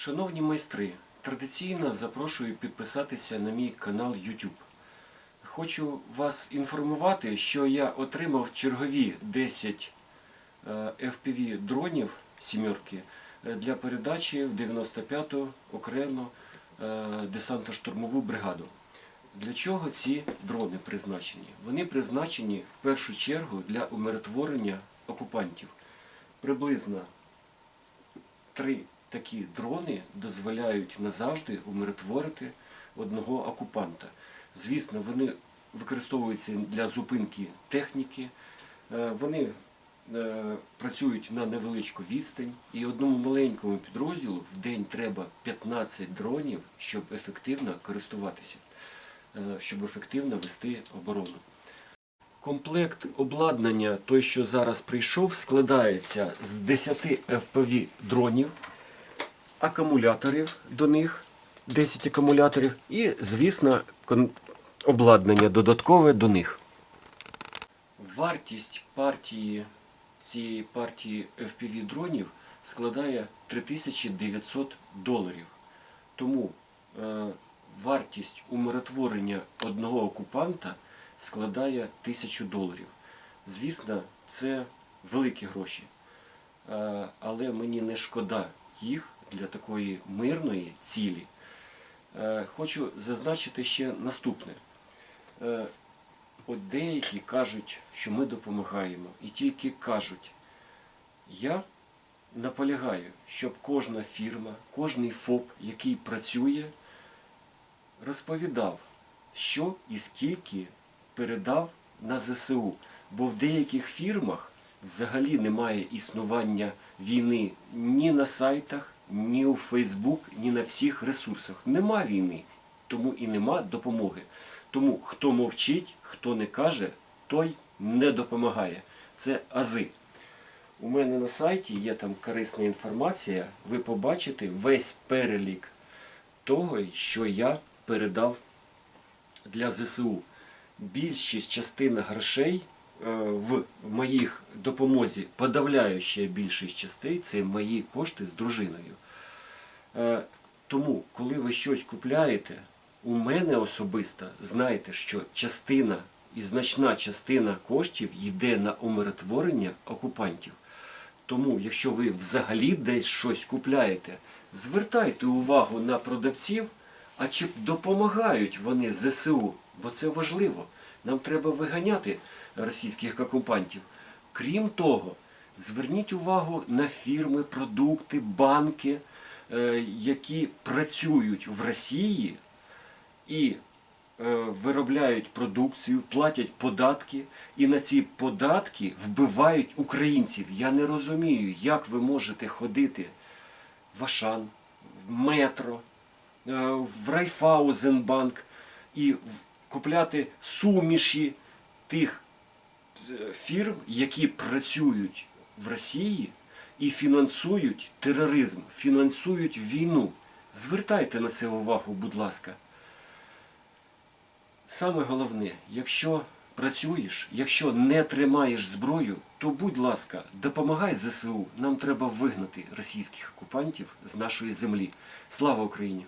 Шановні майстри, традиційно запрошую підписатися на мій канал YouTube. Хочу вас інформувати, що я отримав чергові 10 е, FPV дронів сімерки для передачі в 95-ту окремо е, десантно-штурмову бригаду. Для чого ці дрони призначені? Вони призначені в першу чергу для умиротворення окупантів. Приблизно три такі дрони дозволяють назавжди умиротворити одного окупанта. Звісно, вони використовуються для зупинки техніки, е, вони е, працюють на невеличку відстань, і одному маленькому підрозділу в день треба 15 дронів, щоб ефективно користуватися, е, щоб ефективно вести оборону. Комплект обладнання, той, що зараз прийшов, складається з 10 FPV дронів, акумуляторів до них, 10 акумуляторів, і, звісно, обладнання додаткове до них. Вартість партії цієї партії FPV дронів складає 3900 доларів. Тому е, вартість умиротворення одного окупанта складає 1000 доларів. Звісно, це великі гроші. Е, але мені не шкода їх для такої мирної цілі. Е, Хочу зазначити ще наступне. Е, От деякі кажуть, що ми допомагаємо, і тільки кажуть. Я наполягаю, щоб кожна фірма, кожний ФОП, який працює, розповідав, що і скільки передав на ЗСУ. Бо в деяких фірмах взагалі немає існування війни ні на сайтах, ні у Фейсбук, ні на всіх ресурсах. Нема війни, тому і нема допомоги. Тому хто мовчить, хто не каже, той не допомагає. Це ази. У мене на сайті є там корисна інформація. Ви побачите весь перелік того, що я передав для ЗСУ. Більшість частина грошей в моїх допомозі, подавляюча більшість частей, це мої кошти з дружиною. Е, Тому, коли ви щось купляєте, у мене особисто знайте, що частина і значна частина коштів йде на умиротворення окупантів. Тому, якщо ви взагалі десь щось купляєте, звертайте увагу на продавців, а чи допомагають вони ЗСУ, бо це важливо. Нам треба виганяти російських окупантів. Крім того, зверніть увагу на фірми, продукти, банки, е, які працюють в Росії і е, виробляють продукцію, платять податки, і на ці податки вбивають українців. Я не розумію, як ви можете ходити в Ашан, в метро, е, в Райфаузенбанк і в- купляти суміші тих е, фірм, які працюють в Росії і фінансують тероризм, фінансують війну. Звертайте на це увагу, будь ласка. Саме головне, якщо працюєш, якщо не тримаєш зброю, то будь ласка, допомагай ЗСУ. Нам треба вигнати російських окупантів з нашої землі. Слава Україні!